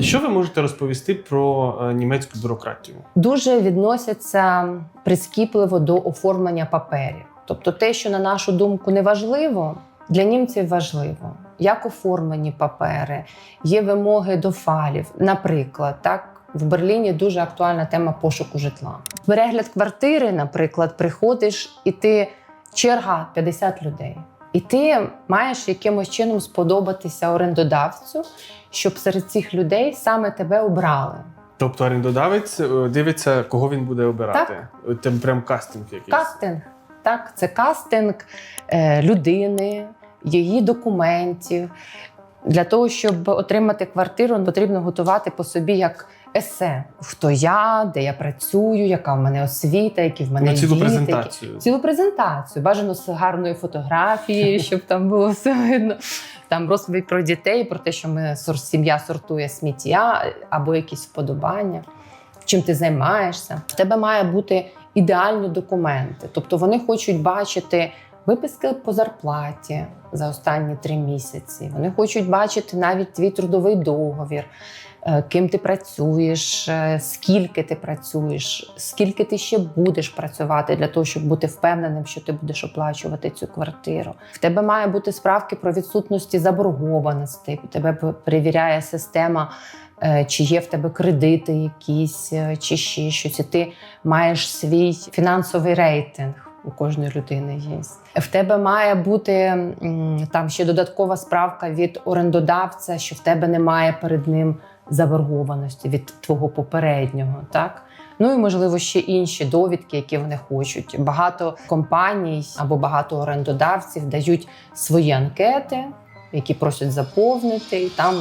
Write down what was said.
Що ви можете розповісти про е, німецьку бюрократію? дуже відносяться прискіпливо до оформлення паперів. Тобто, те, що на нашу думку не важливо, для німців важливо. Як оформлені папери, є вимоги до файлів. Наприклад, так. В Берліні дуже актуальна тема пошуку житла. Перегляд квартири, наприклад, приходиш, і ти черга 50 людей. І ти маєш якимось чином сподобатися орендодавцю, щоб серед цих людей саме тебе обрали. Тобто орендодавець е, дивиться, кого він буде обирати. Так. Там прям кастинг якийсь. Кастинг. Так, це кастинг е, людини, її документів. Для того, щоб отримати квартиру, потрібно готувати по собі як есе. Хто я, де я працюю, яка в мене освіта, які в мене На цілу діти, які- презентацію. Цілу презентацію, бажано з гарною фотографією, щоб там було все видно. Там розповідь про дітей, про те, що ми сім'я сортує сміття або якісь вподобання, чим ти займаєшся. В тебе має бути ідеальні документи. Тобто вони хочуть бачити виписки по зарплаті за останні три місяці. Вони хочуть бачити навіть твій трудовий договір. е, Ким ти працюєш, е, скільки ти працюєш, скільки ти ще будеш працювати для того, щоб бути впевненим, що ти будеш оплачувати цю квартиру. В тебе має бути справки про відсутності заборгованості. Тебе перевіряє система, е, чи є в тебе кредити якісь, чи ще щось. І ти маєш свій фінансовий рейтинг. У кожної людини є. В тебе має бути там ще додаткова справка від орендодавця, що в тебе немає перед ним заборгованості від твого попереднього. Так ну і можливо ще інші довідки, які вони хочуть. Багато компаній або багато орендодавців дають свої анкети, які просять заповнити, і там